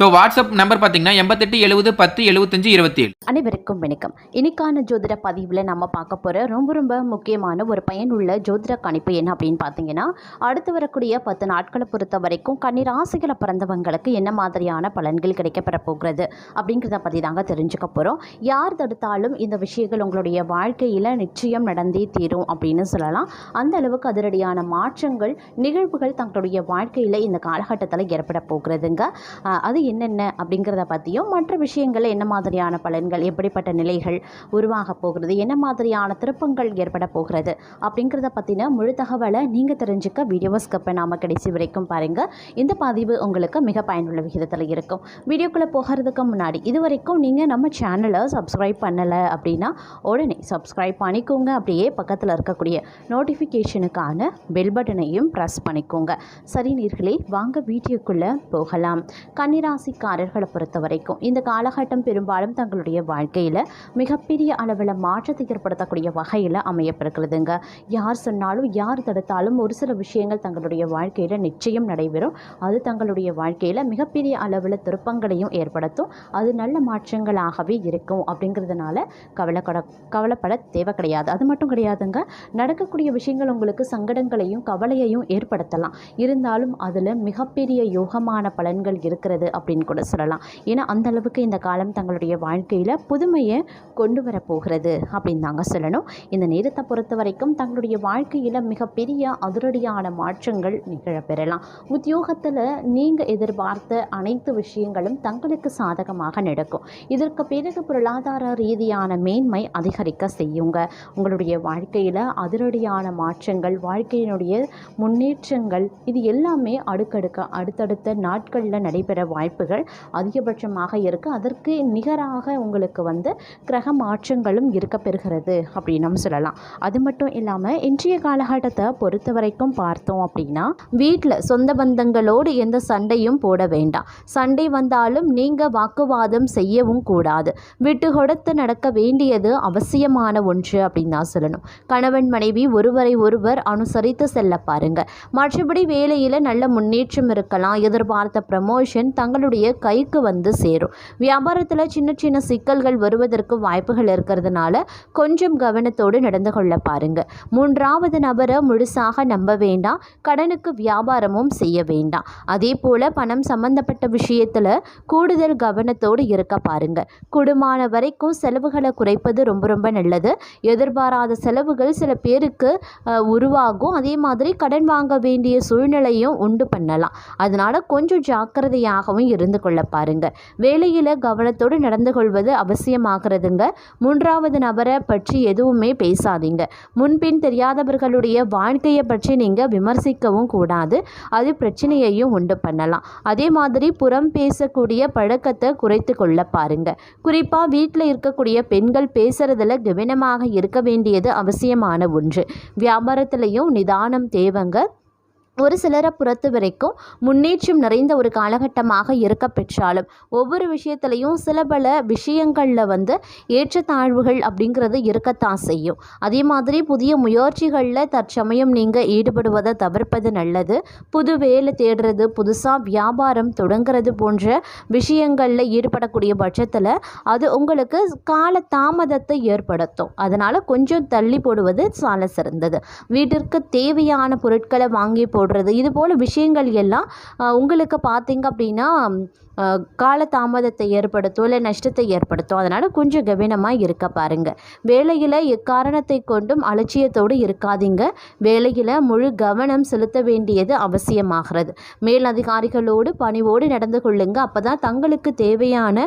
So WhatsApp number பார்த்தீங்கன்னா எண்பத்தெட்டு எழுபது பத்து எழுபத்தஞ்சு இருபத்தி ஏழு அனைவருக்கும் வணக்கம். இன்னைக்கான ஜோதிட பதிவில் நம்ம பார்க்க போகிற ரொம்ப ரொம்ப முக்கியமான ஒரு பயனுள்ள ஜோதிட கணிப்பு என்ன அப்படின்னு பார்த்தீங்கன்னா அடுத்து வரக்கூடிய பத்து நாட்களை பொறுத்த வரைக்கும் கண்ணீர் ராசிகளை பிறந்தவங்களுக்கு என்ன மாதிரியான பலன்கள் கிடைக்கப்பெற போகிறது அப்படிங்கிறத பற்றி தாங்க தெரிஞ்சுக்க போகிறோம் யார் தடுத்தாலும் இந்த விஷயங்கள் உங்களுடைய வாழ்க்கையில் நிச்சயம் நடந்தே தீரும் அப்படின்னு சொல்லலாம். அந்த அளவுக்கு அதிரடியான மாற்றங்கள் நிகழ்வுகள் தங்களுடைய வாழ்க்கையில் இந்த காலகட்டத்தில் ஏற்பட போகிறதுங்க. அது என்னென்ன அப்படிங்கிறத பற்றியும் மற்ற விஷயங்கள் என்ன மாதிரியான பலன்கள் எப்படிப்பட்ட நிலைகள் உருவாக போகிறது என்ன மாதிரியான திருப்பங்கள் ஏற்பட போகிறது அப்படிங்கிறத பற்றின முழு தகவலை நீங்கள் தெரிஞ்சுக்க வீடியோவை ஸ்கிப் பண்ணாமல் கடைசி வரைக்கும் பாருங்கள் இந்த பதிவு உங்களுக்கு மிக பயனுள்ள விகிதத்தில் இருக்கும். வீடியோக்குள்ளே போகிறதுக்கு முன்னாடி இது வரைக்கும் நீங்கள் நம்ம சேனலை சப்ஸ்கிரைப் பண்ணலை அப்படின்னா உடனே சப்ஸ்கிரைப் பண்ணிக்கோங்க. அப்படியே பக்கத்தில் இருக்கக்கூடிய நோட்டிஃபிகேஷனுக்கான பெல் பட்டனையும் ப்ரெஸ் பண்ணிக்கோங்க. சரி நீர்களே வாங்க வீடியோக்குள்ளே போகலாம். ராசிக்காரர்களை பொறுத்த வரைக்கும் இந்த காலகட்டம் பெரும்பாலும் தங்களுடைய வாழ்க்கையில் மிகப்பெரிய அளவில் மாற்றத்தை ஏற்படுத்தக்கூடிய வகையில் அமையப்பெறுகிறதுங்க. யார் சொன்னாலும் யார் தடுத்தாலும் ஒரு சில விஷயங்கள் தங்களுடைய வாழ்க்கையில் நிச்சயம் நடைபெறும். அது தங்களுடைய வாழ்க்கையில் மிகப்பெரிய அளவில் திருப்பங்களையும் ஏற்படுத்தும். அது நல்ல மாற்றங்களாகவே இருக்கும் அப்படிங்கிறதுனால கவலைப்பட கவலைப்பட தேவை கிடையாது. அது மட்டும் கிடையாதுங்க. நடக்கக்கூடிய விஷயங்கள் உங்களுக்கு சங்கடங்களையும் கவலையையும் ஏற்படுத்தலாம். இருந்தாலும் அதில் மிகப்பெரிய யோகமான பலன்கள் இருக்கிறது அப்படின்னு கூட சொல்லலாம். ஏன்னா அந்த அளவுக்கு இந்த காலம் தங்களுடைய வாழ்க்கையில் புதுமையை கொண்டு வர போகிறது அப்படின்னு தாங்க சொல்லணும். இந்த நேரத்தை பொறுத்த வரைக்கும் தங்களுடைய வாழ்க்கையில் மிகப்பெரிய அதிரடியான மாற்றங்கள் நிகழப்பெறலாம் உத்தியோகத்தில் நீங்கள் எதிர்பார்த்த அனைத்து விஷயங்களும் தங்களுக்கு சாதகமாக நடக்கும். இதற்கு பிறகு பொருளாதார ரீதியான மேன்மை அதிகரிக்க செய்யுங்க. உங்களுடைய வாழ்க்கையில் அதிரடியான மாற்றங்கள் வாழ்க்கையினுடைய முன்னேற்றங்கள் இது எல்லாமே அடுக்கடுக்க அடுத்தடுத்த நாட்களில் நடைபெற வாய்ப்புகள் அதிகபட்சமாக இருக்குது அதற்கு நிகராக உங்களுக்கு வந்து கிரக மாற்றங்களும் இருக்க பெறுகிறது அப்படின்னு நம்ம சொல்லலாம். அது மட்டும் இல்லாமல் இன்றைய காலகட்டத்தை பொறுத்த வரைக்கும் பார்த்தோம் அப்படின்னா வீட்டில் சொந்த பந்தங்களோடு எந்த சண்டையும் போட வேண்டாம். சண்டை வந்தாலும் நீங்கள் வாக்குவாதம் செய்யவும் கூடாது. விட்டு கொடுத்து நடக்க வேண்டியது அவசியமான ஒன்று அப்படின்னு தான் சொல்லணும். கணவன் மனைவி ஒருவரை ஒருவர் அனுசரித்து செல்ல பாருங்கள் மற்றபடி வேலையில் நல்ல முன்னேற்றம் இருக்கலாம். எதிர்பார்த்த ப்ரமோஷன் தங்கள் தங்களுடைய கைக்கு வந்து சேரும். வியாபாரத்தில் சின்ன சின்ன சிக்கல்கள் வருவதற்கு வாய்ப்புகள் இருக்கிறதுனால கொஞ்சம் கவனத்தோடு நடந்து கொள்ள பாருங்க. மூன்றாவது நபரை முழுசாக நம்ப வேண்டாம். கடனுக்கு வியாபாரமும் செய்ய வேண்டாம். அதே போல் பணம் சம்பந்தப்பட்ட விஷயத்தில் கூடுதல் கவனத்தோடு இருக்க பாருங்க. குடுமான வரைக்கும் செலவுகளை குறைப்பது ரொம்ப ரொம்ப நல்லது. எதிர்பாராத செலவுகள் சில பேருக்கு உருவாகும். அதே மாதிரி கடன் வாங்க வேண்டிய சூழ்நிலையும் உண்டு பண்ணலாம். அதனால கொஞ்சம் ஜாக்கிரதையாகவும் இருந்து கொள்ள பாருங்க. வேலையில் கவனத்தோடு நடந்து கொள்வது அவசியமாகிறதுங்க. மூன்றாவது நபரை பற்றி எதுவுமே பேசாதீங்க. முன்பின் தெரியாதவர்களுடைய வாழ்க்கையை பற்றி நீங்கள் விமர்சிக்கவும் கூடாது. அது பிரச்சனையையும் உண்டு பண்ணலாம். அதே மாதிரி புறம் பேசக்கூடிய பழக்கத்தை குறைத்து கொள்ள பாருங்க. குறிப்பாக வீட்டில் இருக்கக்கூடிய பெண்கள் பேசுறதுல கவனமாக இருக்க வேண்டியது அவசியமான ஒன்று. வியாபாரத்திலையும் நிதானம் தேவைங்க. ஒரு சிலரை பொறுத்த வரைக்கும் முன்னேற்றம் நிறைந்த ஒரு காலகட்டமாக இருக்க பெற்றாலும் ஒவ்வொரு விஷயத்துலையும் சில பல விஷயங்களில் வந்து ஏற்றத்தாழ்வுகள் அப்படிங்கிறது இருக்கத்தான் செய்யும். அதே மாதிரி புதிய முயற்சிகளில் தற்சமயம் நீங்கள் ஈடுபடுவதை தவிர்ப்பது நல்லது. புது வேலை தேடுறது புதுசாக வியாபாரம் தொடங்குறது போன்ற விஷயங்களில் ஈடுபடக்கூடிய பட்சத்தில் அது உங்களுக்கு கால தாமதத்தை ஏற்படுத்தும். அதனால் கொஞ்சம் தள்ளி போடுவது சால சிறந்தது. வீட்டிற்கு தேவையான பொருட்களை வாங்கி போடுறது. இது போல் விஷயங்கள் எல்லாம் உங்களுக்கு பார்த்திங்க அப்படின்னா கால தாமதத்தை ஏற்படுத்தும் இல்லை நஷ்டத்தை ஏற்படுத்தும். அதனால் கொஞ்சம் கவனமாக இருக்க பாருங்கள் வேலையில் எக்காரணத்தை கொண்டும் அலட்சியத்தோடு இருக்காதீங்க. வேலையில் முழு கவனம் செலுத்த வேண்டியது அவசியமாகிறது. மேலதிகாரிகளோடு பணிவோடு நடந்து கொள்ளுங்க. அப்போ தான் தங்களுக்கு தேவையான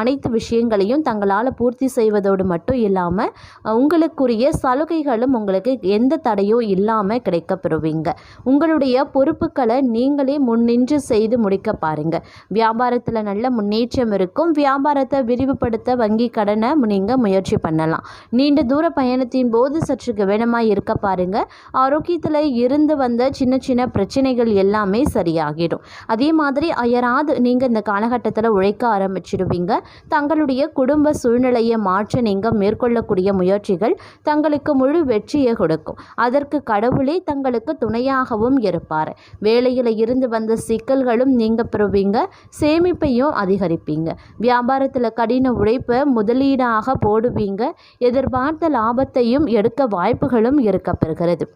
அனைத்து விஷயங்களையும் தங்களால் பூர்த்தி செய்வதோடு மட்டும் இல்லாமல் உங்களுக்குரிய சலுகைகளும் உங்களுக்கு எந்த தடையும் இல்லாமல் கிடைக்க பெறுவீங்க உங்களுடைய பொறுப்புகளை நீங்களே முன்னின்று செய்து முடிக்க பாருங்கள் வியாபார வியாபாரத்தில் நல்ல முன்னேற்றம் இருக்கும். வியாபாரத்தை விரிவுபடுத்த வங்கி கடனை நீங்கள் முயற்சி பண்ணலாம். நீண்ட தூர பயணத்தின் போது சற்று கவனமாக இருக்க பாருங்க. ஆரோக்கியத்தில் இருந்து வந்த சின்ன சின்ன பிரச்சனைகள் எல்லாமே சரியாகிடும். அதே மாதிரி அயராது நீங்கள் இந்த காலகட்டத்தில் உழைக்க ஆரம்பிச்சிடுவீங்க. தங்களுடைய குடும்ப சூழ்நிலையை மாற்ற நீங்கள் மேற்கொள்ளக்கூடிய முயற்சிகள் தங்களுக்கு முழு வெற்றியை கொடுக்கும். அதற்கு கடவுளே தங்களுக்கு துணையாகவும் இருப்பார். வேலையில் இருந்து வந்த சிக்கல்களும் நீங்க பெறுவீங்க. சேமிப்பையும் அதிகரிப்பீங்க. வியாபாரத்தில் கடின உழைப்பை முதலீடாக போடுவீங்க. எதிர்பார்த்த லாபத்தையும் எடுக்க வாய்ப்புகளும் இருக்கப்பெறுகிறது.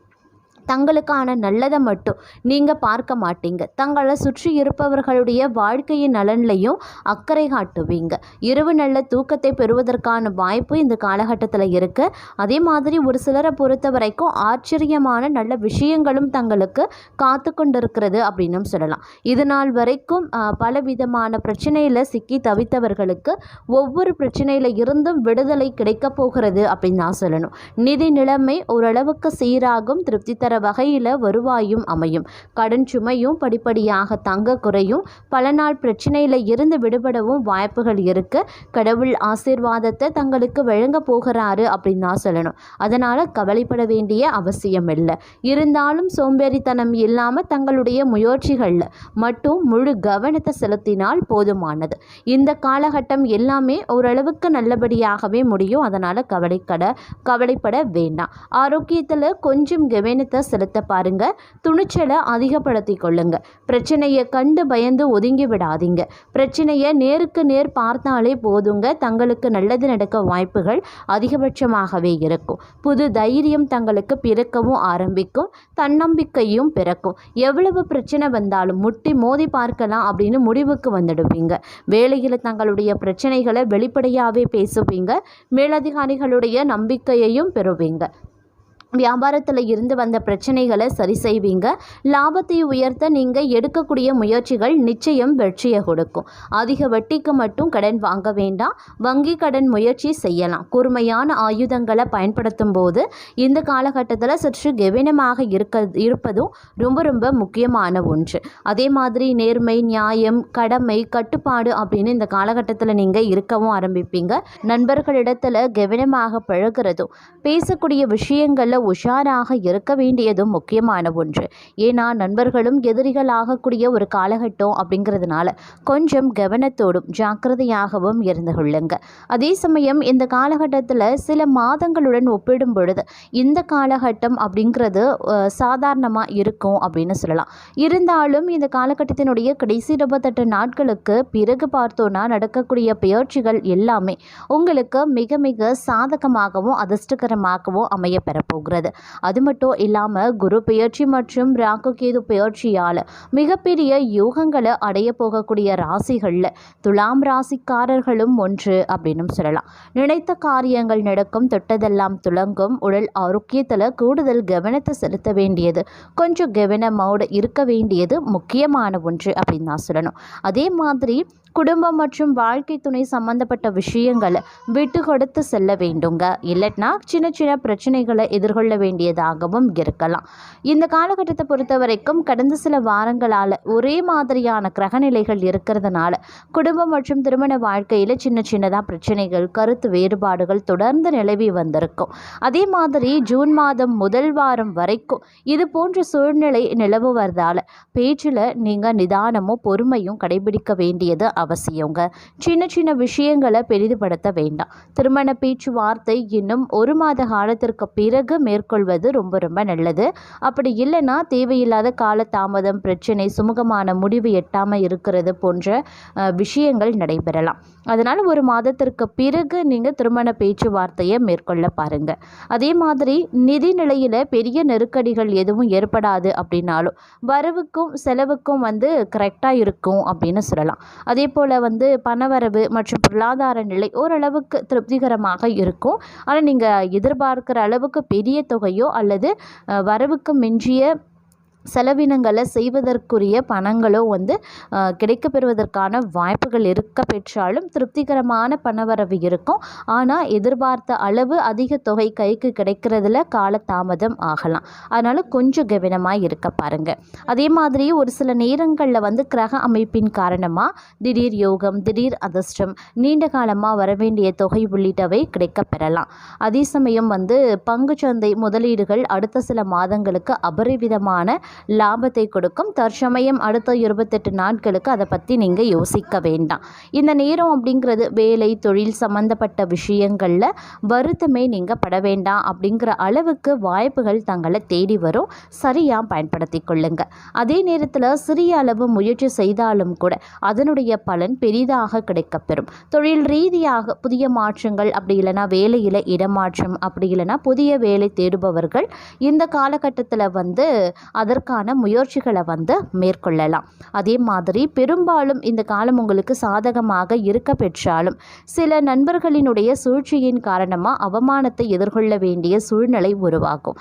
தங்களுக்கான நல்லதை மட்டும் நீங்கள் பார்க்க மாட்டீங்க. தங்களை சுற்றி இருப்பவர்களுடைய வாழ்க்கையின் நலன்லையும் அக்கறை காட்டுவீங்க. இரவு நல்ல தூக்கத்தை பெறுவதற்கான வாய்ப்பு இந்த காலகட்டத்தில் இருக்கு. அதே மாதிரி ஒரு சிலரை பொறுத்த வரைக்கும் ஆச்சரியமான நல்ல விஷயங்களும் தங்களுக்கு காத்து கொண்டிருக்கிறது அப்படின்னும் சொல்லலாம். இது நாள் வரைக்கும் பல விதமான பிரச்சனையில் சிக்கி தவித்தவர்களுக்கு ஒவ்வொரு பிரச்சனையில் இருந்தும் விடுதலை கிடைக்கப் போகிறது அப்படின்னு தான் சொல்லணும். நிதி நிலைமை ஓரளவுக்கு சீராகும் திருப்தி தர வகையில் வருவாயும் அமையும். கடன் சுமையும் படிப்படியாக தங்க குறையும். பல நாள் பிரச்சனையில் இருந்து விடுபடவும் வாய்ப்புகள் இருக்கு. கடவுள் ஆசீர்வாதத்தை தங்களுக்கு வழங்க போகிறாரு அப்படின்னு தான் சொல்லணும். அதனால் கவலைப்பட வேண்டிய அவசியம் இல்லை. இருந்தாலும் சோம்பேறித்தனம் இல்லாமல் தங்களுடைய முயற்சிகளில் மட்டும் முழு கவனத்தை செலுத்தினால் போதுமானது. இந்த காலகட்டம் எல்லாமே ஓரளவுக்கு நல்லபடியாகவே முடியும். அதனால் கவலைக்கட கவலைப்பட வேண்டாம். ஆரோக்கியத்தில் கொஞ்சம் கவனத்தை செலுத்த பாருங்க. துணிச்சலை அதிகப்படுத்தி கொள்ளுங்க. பிரச்சனையை கண்டு பயந்து ஒதுங்கி விடாதீங்க. பிரச்சனையை நேருக்கு நேர் பார்த்தாலே போதுங்க. தங்களுக்கு நல்லது நடக்க வாய்ப்புகள் அதிகபட்சமாகவே இருக்கும். புது தைரியம் தங்களுக்கு பிறக்கவும் ஆரம்பிக்கும். தன்னம்பிக்கையும் பிறக்கும். எவ்வளவு பிரச்சனை வந்தாலும் முட்டி மோதி பார்க்கலாம் அப்படின்னு முடிவுக்கு வந்துடுவீங்க. வேலையில் தங்களுடைய பிரச்சனைகளை வெளிப்படையாகவே பேசுவீங்க. மேலதிகாரிகளுடைய நம்பிக்கையையும் பெறுவீங்க. வியாபாரத்தில் இருந்து வந்த பிரச்சனைகளை சரி செய்வீங்க. லாபத்தை உயர்த்த நீங்கள் எடுக்கக்கூடிய முயற்சிகள் நிச்சயம் வெற்றியை கொடுக்கும். அதிக வட்டிக்கு மட்டும் கடன் வாங்க வேண்டாம். வங்கி கடன் முயற்சி செய்யலாம். கூர்மையான ஆயுதங்களை பயன்படுத்தும் போது இந்த காலகட்டத்தில் சற்று கவனமாக இருக்க இருப்பதும் ரொம்ப ரொம்ப முக்கியமான ஒன்று. அதே மாதிரி நேர்மை நியாயம் கடமை கட்டுப்பாடு அப்படின்னு இந்த காலகட்டத்தில் நீங்கள் இருக்கவும் ஆரம்பிப்பீங்க. நண்பர்களிடத்தில் கவனமாக பழகிறதும் பேசக்கூடிய விஷயங்களில் உஷாராக இருக்க வேண்டியதும் முக்கியமான ஒன்று. ஏன்னா நண்பர்களும் எதிரிகள் ஆகக்கூடிய ஒரு காலகட்டம் அப்படிங்கிறதுனால கொஞ்சம் கவனத்தோடும் ஜாக்கிரதையாகவும் இருந்து கொள்ளுங்க. அதே சமயம் இந்த காலகட்டத்தில் சில மாதங்களுடன் ஒப்பிடும் பொழுது இந்த காலகட்டம் அப்படிங்கிறது சாதாரணமாக இருக்கும் அப்படின்னு சொல்லலாம். இருந்தாலும் இந்த காலகட்டத்தினுடைய கடைசி இருபத்தெட்டு நாட்களுக்கு பிறகு பார்த்தோன்னா நடக்கக்கூடிய பெயர்ச்சிகள் எல்லாமே உங்களுக்கு மிக மிக சாதகமாகவும் அதிர்ஷ்டகரமாகவும் அமைய பெறப்போகிறது அது மட்டும் இல்லாமல் குரு பெயர்ச்சி மற்றும் ராகு கேது பெயர்ச்சியால் மிகப்பெரிய யோகங்களை அடைய போகக்கூடிய ராசிகளில் துலாம் ராசிக்காரர்களும் ஒன்று அப்படின்னும் சொல்லலாம். நினைத்த காரியங்கள் நடக்கும் தொட்டதெல்லாம் துலங்கும் உடல் ஆரோக்கியத்தில் கூடுதல் கவனத்தை செலுத்த வேண்டியது கொஞ்சம் கவனமோடு இருக்க வேண்டியது முக்கியமான ஒன்று அப்படின்னு தான் சொல்லணும். அதே மாதிரி குடும்பம் மற்றும் வாழ்க்கை துணை சம்பந்தப்பட்ட விஷயங்களை விட்டு கொடுத்து செல்ல வேண்டுங்க. இல்லைன்னா சின்ன சின்ன பிரச்சனைகளை எதிர்கொள்ள வேண்டியதாகவும் இருக்கலாம். இந்த காலகட்டத்தை பொறுத்த வரைக்கும் கடந்த சில வாரங்களால் ஒரே மாதிரியான கிரகநிலைகள் இருக்கிறதுனால குடும்பம் மற்றும் திருமண வாழ்க்கையில் சின்ன சின்னதாக பிரச்சனைகள் கருத்து வேறுபாடுகள் தொடர்ந்து நிலவி வந்திருக்கும். அதே மாதிரி ஜூன் மாதம் முதல் வாரம் வரைக்கும் இது போன்ற சூழ்நிலை நிலவுவதால் பேச்சில் நீங்கள் நிதானமும் பொறுமையும் கடைபிடிக்க வேண்டியது அவசியங்க. சின்ன சின்ன விஷயங்களை பெரிதுபடுத்த வேண்டாம். திருமண பேச்சுவார்த்தை இன்னும் ஒரு மாத காலத்திற்கு பிறகு மேற்கொள்வது ரொம்ப ரொம்ப நல்லது. அப்படி இல்லைன்னா தேவையில்லாத கால தாமதம் பிரச்சனை சுமூகமான முடிவு எட்டாமல் இருக்கிறது போன்ற விஷயங்கள் நடைபெறலாம். அதனால் ஒரு மாதத்திற்கு பிறகு நீங்கள் திருமண பேச்சுவார்த்தையை மேற்கொள்ள பாருங்க. அதே மாதிரி நிதி நிலையில் பெரிய நெருக்கடிகள் எதுவும் ஏற்படாது அப்படின்னாலும் வரவுக்கும் செலவுக்கும் வந்து கரெக்டாக இருக்கும் அப்படின்னு சொல்லலாம். அதே போல் வந்து பணவரவு மற்றும் பொருளாதார நிலை ஓரளவுக்கு திருப்திகரமாக இருக்கும். ஆனால் நீங்கள் எதிர்பார்க்குற அளவுக்கு பெரிய தொகையோ அல்லது வரவுக்கு மிஞ்சிய செலவினங்களை செய்வதற்குரிய பணங்களோ வந்து கிடைக்கப்பெறுவதற்கான பெறுவதற்கான வாய்ப்புகள் இருக்க பெற்றாலும் திருப்திகரமான பணவரவு இருக்கும். ஆனால் எதிர்பார்த்த அளவு அதிக தொகை கைக்கு கிடைக்கிறதுல காலதாமதம் ஆகலாம். அதனால் கொஞ்சம் கவனமாக இருக்க பாருங்கள் அதே மாதிரி ஒரு சில நேரங்களில் வந்து கிரக அமைப்பின் காரணமாக திடீர் யோகம் திடீர் அதிர்ஷ்டம் நீண்ட காலமாக வர வேண்டிய தொகை உள்ளிட்டவை கிடைக்கப் பெறலாம் அதே சமயம் வந்து பங்குச்சந்தை முதலீடுகள் அடுத்த சில மாதங்களுக்கு அபரிவிதமான லாபத்தை கொடுக்கும். தற்சமயம் அடுத்த இருபத்தெட்டு நாட்களுக்கு அதை பற்றி நீங்கள் யோசிக்க வேண்டாம். இந்த நேரம் அப்படிங்கிறது வேலை தொழில் சம்மந்தப்பட்ட விஷயங்களில் வருத்தமே நீங்கள் பட வேண்டாம் அப்படிங்கிற அளவுக்கு வாய்ப்புகள் தங்களை தேடி வரும். சரியாக பயன்படுத்தி கொள்ளுங்க. அதே நேரத்தில் சிறிய அளவு முயற்சி செய்தாலும் கூட அதனுடைய பலன் பெரிதாக கிடைக்கப்பெறும். தொழில் ரீதியாக புதிய மாற்றங்கள் அப்படி இல்லைன்னா வேலையில் இடமாற்றம் அப்படி இல்லைன்னா புதிய வேலை தேடுபவர்கள் இந்த காலகட்டத்தில் வந்து அதற்கு அதற்கான முயற்சிகளை வந்து மேற்கொள்ளலாம். அதே மாதிரி பெரும்பாலும் இந்த காலம் உங்களுக்கு சாதகமாக இருக்க பெற்றாலும் சில நண்பர்களினுடைய சூழ்ச்சியின் காரணமாக அவமானத்தை எதிர்கொள்ள வேண்டிய சூழ்நிலை உருவாகும்.